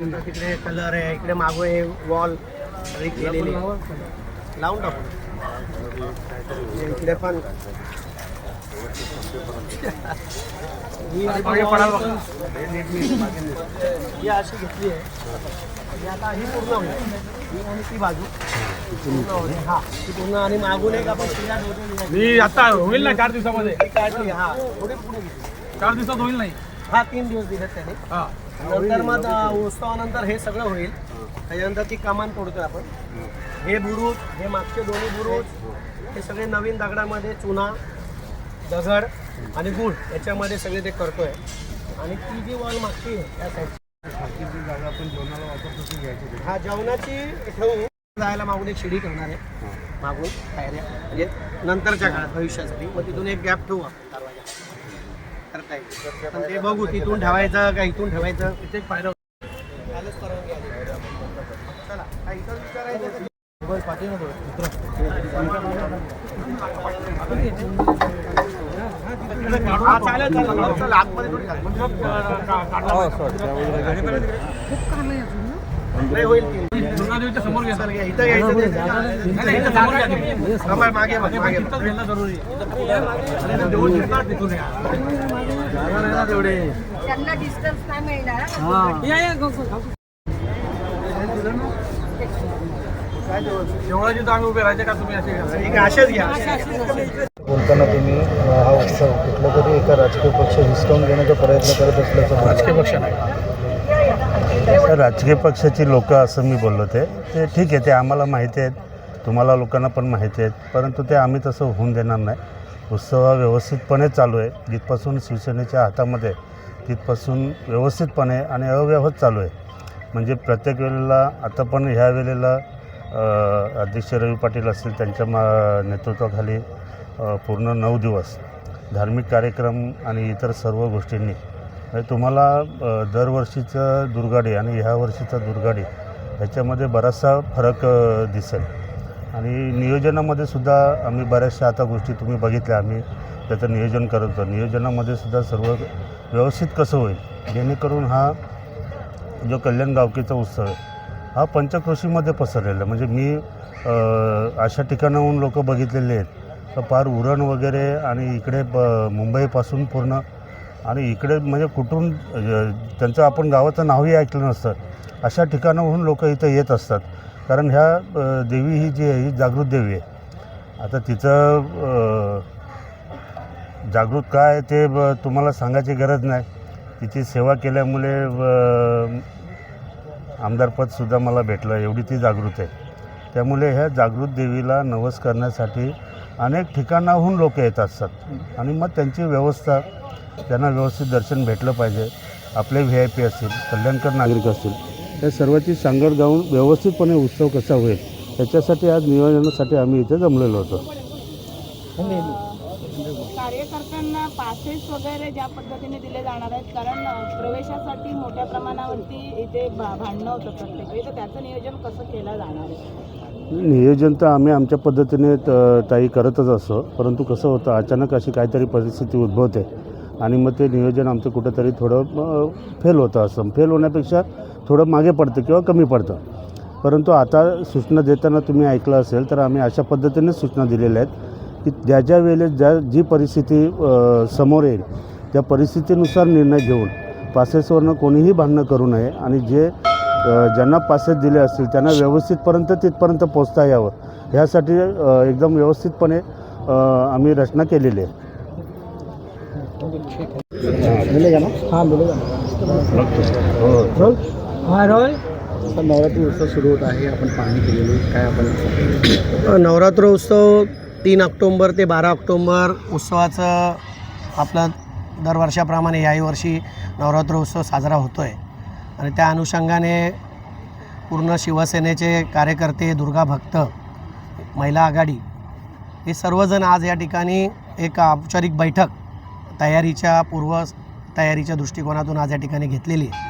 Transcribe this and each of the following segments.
तिकडे कलर आहे इकडे मागो हे वॉल केलेली आहे. लावून टाकू. हे इकडे पण. ही अशी घेतली आहे. आता ही पूर्ण होईल. ही आणि ती बाजू. पूर्ण होईल. हा ती पूर्ण आणि मागून एक आपण. मी आता होईल ना चार दिवसामध्ये. ही हा थोडी चार दिवसात होईल नाही. हा तीन दिवस दिलेत त्याने. हा. नंतर मग उत्सवानंतर हे सगळं होईल. त्याच्यानंतर ती कमान तोडतोय आपण. हे बुरुज हे मागचे दोन्ही बुरुज हे सगळे नवीन दगडामध्ये चुना दगड आणि गुळ याच्यामध्ये सगळे ते करतोय. आणि ती जी वॉल मागची आहे त्या हा जेवणाची ठेवू जायला मागून एक शिडी करणार आहे. मागून पायऱ्या. म्हणजे नंतरच्या काळात भविष्यासाठी. मग तिथून एक गॅप ठेवू आपण. करता येईल पण ते बघू तिथून ठेवायचं का इथून ठेवायचं? इथे एक पायऱ्या त्यालाच परवानगी आली. चला काही इतर विचारायचं का? हा. नाही होईल त्यांना डिस्टन्स नाही मिळणार. हा. जेवढा जिथं आम्ही उभे राहायचे का तुम्ही असे घ्या. ठीक आहे, असेच घ्या बोलताना तुम्ही हा उत्सव कुठला तरी एका राजकीय पक्ष हिसकावून घेण्याचा प्रयत्न करत असल्याचं राजकीय पक्ष नाही. राजकीय पक्षाची लोक असं मी बोललो ते. ते ठीक आहे ते आम्हाला माहिती आहेत. तुम्हाला लोकांना पण माहिती आहेत. परंतु ते आम्ही तसं होऊन देणार नाही. उत्सव हा व्यवस्थितपणे चालू आहे. जिथपासून शिवसेनेच्या हातामध्ये तिथपासून व्यवस्थितपणे आणि अव्यवहत चालू आहे. म्हणजे प्रत्येक वेळेला आता पण ह्या वेळेला अध्यक्ष रवी पाटील असतील त्यांच्या मा नेतृत्वाखाली पूर्ण नऊ दिवस धार्मिक कार्यक्रम आणि इतर सर्व गोष्टींनी म्हणजे तुम्हाला दरवर्षीचं दुर्गाडी आणि ह्या वर्षीचा दुर्गाडी ह्याच्यामध्ये बराचसा फरक दिसेल. आणि नियोजनामध्ये सुद्धा आम्ही बऱ्याचशा आता गोष्टी तुम्ही बघितल्या आम्ही त्याचं नियोजन करत होतो. नियोजनामध्ये सुद्धा सर्व व्यवस्थित कसं होईल? जेणेकरून हा जो कल्याण गावकीचा उत्सव आहे हा पंचक्रोशीमध्ये पसरलेला आहे. म्हणजे मी अशा ठिकाणाहून लोक बघितलेले आहेत. तर फार उरण वगैरे आणि इकडे ब मुंबईपासून पूर्ण आणि इकडे म्हणजे कुठून त्यांचं आपण गावाचं नावही ऐकलं नसतं. अशा ठिकाणाहून लोक इथं येत असतात. कारण ह्या देवी ही जी आहे ही जागृत देवी आहे. आता तिचं जागृत काय ते ब- तुम्हाला सांगायची गरज नाही. तिची सेवा केल्यामुळे आमदारपदसुद्धा मला भेटलं. एवढी ती जागृत आहे. त्यामुळे ह्या जागृत देवीला नवस करण्यासाठी अनेक ठिकाणाहून लोक येत असतात. आणि मग त्यांची व्यवस्था त्यांना व्यवस्थित दर्शन भेटलं पाहिजे. आपले व्ही आय पी असतील कल्याणकर नागरिक असतील या सर्वांची सांगड गाऊन व्यवस्थितपणे उत्सव कसा होईल याच्यासाठी आज नियोजनासाठी आम्ही इथे जमलेलो होतो. कार्यकर्त्यांना पासेस वगैरे ज्या पद्धतीने दिले जाणार आहेत कारण प्रवेशासाठी मोठ्या प्रमाणावरती इथे भा- भांडणं होतं प्रत्येक तर त्याचं नियोजन कसं केलं जाणार आहे? नियोजन तर आम्ही आमच्या पद्धतीने ताई करतच असतो परंतु कसं होतं अचानक अशी काहीतरी परिस्थिती उद्भवते. आणि मग ते नियोजन आमचं कुठंतरी थोडं फेल होतं असं. फेल होण्यापेक्षा थोडं मागे पडतं किंवा कमी पडतं. परंतु आता सूचना देताना तुम्ही ऐकलं असेल तर आम्ही अशा पद्धतीने सूचना दिलेल्या आहेत की ज्या ज्या वेळेस ज्या जी परिस्थिती समोर येईल त्या परिस्थितीनुसार निर्णय घेऊन पासेसवरनं कोणीही भांडणं करू नये आणि जे ज्यांना पासेस दिले असतील त्यांना व्यवस्थितपर्यंत तिथपर्यंत पोचता यावं. ह्यासाठी एकदम व्यवस्थितपणे आम्ही रचना केलेली आहे. मिलेगा ना? हाँ मिलेगा रोल नवरात्री उत्सव सुरू होत आहे. आपण पाहणी केलेली काय आपण नवरात्र उत्सव तीन ऑक्टोंबर ते बारा ऑक्टोंबर उत्सवाचं आपलं दरवर्षाप्रमाणे याही वर्षी नवरात्र उत्सव साजरा होतो आहे आणि त्या अनुषंगाने पूर्ण शिवसेनेचे कार्यकर्ते दुर्गा भक्त महिला आघाडी हे सर्वजण आज या ठिकाणी एक औपचारिक बैठक तयारीच्या पूर्व तयारीच्या दृष्टिकोनातून आज या ठिकाणी घेतलेली आहे.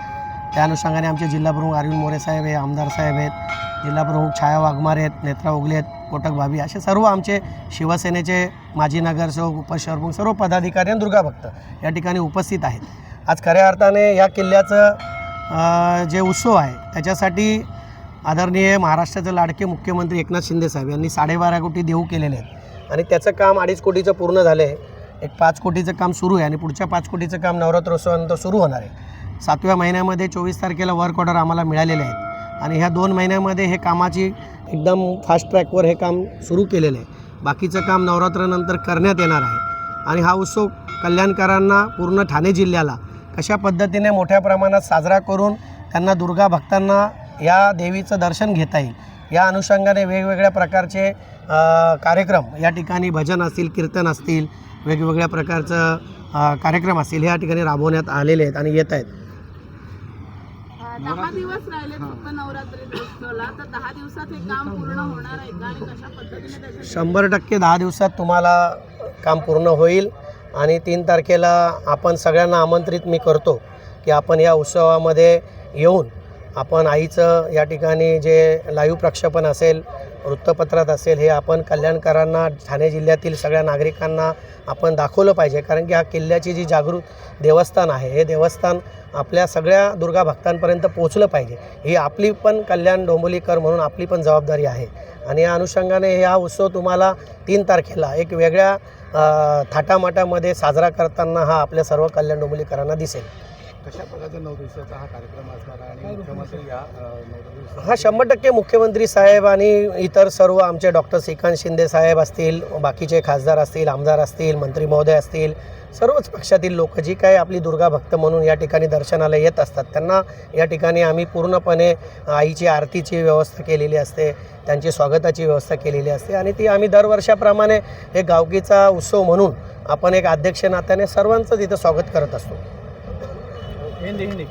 त्या अनुषंगाने आमचे जिल्हाप्रमुख अरविंद मोरे साहेब आहे आमदार साहेब आहेत जिल्हाप्रमुख छाया वाघमारे आहेत नेत्रा उगले आहेत कोटक भाभी असे सर्व आमचे शिवसेनेचे माजी नगरसेवक उपशहरप्रमुख सर्व पदाधिकारी आणि दुर्गाभक्त या ठिकाणी उपस्थित आहेत. आज खऱ्या अर्थाने या किल्ल्याचं जे उत्सव आहे त्याच्यासाठी आदरणीय महाराष्ट्राचे लाडके मुख्यमंत्री एकनाथ शिंदे साहेब यांनी साडेबारा कोटी देऊ केलेले आहेत. आणि त्याचं काम अडीच कोटीचं पूर्ण झालं आहे एक पाच कोटीचं काम सुरू आहे आणि पुढच्या पाच कोटीचं काम नवरात्रोत्सवानंतर सुरू होणार आहे. सातव्या महिन्यामध्ये चोवीस तारखेला वर्क ऑर्डर आम्हाला मिळालेले आहेत. आणि ह्या दोन महिन्यामध्ये हे कामाची एकदम फास्ट ट्रॅकवर हे काम सुरू केलेलं आहे. बाकीचं काम नवरात्रानंतर करण्यात येणार आहे. आणि हा उत्सव कल्याणकारांना पूर्ण ठाणे जिल्ह्याला कशा पद्धतीने मोठ्या प्रमाणात साजरा करून त्यांना दुर्गा भक्तांना या देवीचं दर्शन घेता येईल या अनुषंगाने वेगवेगळ्या प्रकारचे कार्यक्रम या ठिकाणी भजन असतील कीर्तन असतील वेगवेगळ्या प्रकारचं कार्यक्रम असतील ह्या ठिकाणी राबवण्यात आलेले आहेत आणि येत आहेत. दहा दिवस राहिले फक्त नवरात्री उत्सवाला. तर दहा दिवसात हे काम पूर्ण होणार आहे का आणि कशा पद्धतीने त्याचं शंभर टक्के दहा दिवसात तुम्हाला काम पूर्ण होईल आणि तीन तारखेला आपण सगळ्यांना आमंत्रित मी करतो की आपण या उत्सवामध्ये येऊन आपण आईचं या ठिकाणी जे लाईव्ह प्रक्षेपण असेल वृत्तपत्रात असेल हे आपण कल्याणकारांना ठाणे जिल्ह्यातील सगळ्या नागरिकांना आपण दाखवलं पाहिजे. कारण की हा किल्ल्याची जी जागृत देवस्थान आहे हे देवस्थान आपल्या सगळ्या दुर्गा भक्तांपर्यंत पोहोचलं पाहिजे. ही आपली पण कल्याण डोंबोलीकर म्हणून आपली पण जबाबदारी आहे. आणि या अनुषंगाने हा उत्सव तुम्हाला तीन तारखेला एक वेगळ्या थाटामाटामध्ये साजरा करताना हा आपल्या सर्व कल्याण डोंबोलीकरांना दिसेल. कशा प्रकारचा नऊ दिवसाचा हा कार्यक्रम असणार आहे आणि मुख्यमंत्री या हा शंभर टक्के मुख्यमंत्री साहेब आणि इतर सर्व आमचे डॉक्टर श्रीकांत शिंदे साहेब असतील बाकीचे खासदार असतील आमदार असतील मंत्री महोदय असतील सर्वच पक्षातील लोक जी काही आपली दुर्गा भक्त म्हणून या ठिकाणी दर्शनाला येत असतात त्यांना या ठिकाणी आम्ही पूर्णपणे आईची आरतीची व्यवस्था केलेली असते त्यांची स्वागताची व्यवस्था केलेली असते आणि ती आम्ही दरवर्षाप्रमाणे एक गावकीचा उत्सव म्हणून आपण एक अध्यक्ष नात्याने सर्वांचं तिथं स्वागत करत असतो. ఏంది ఏంది?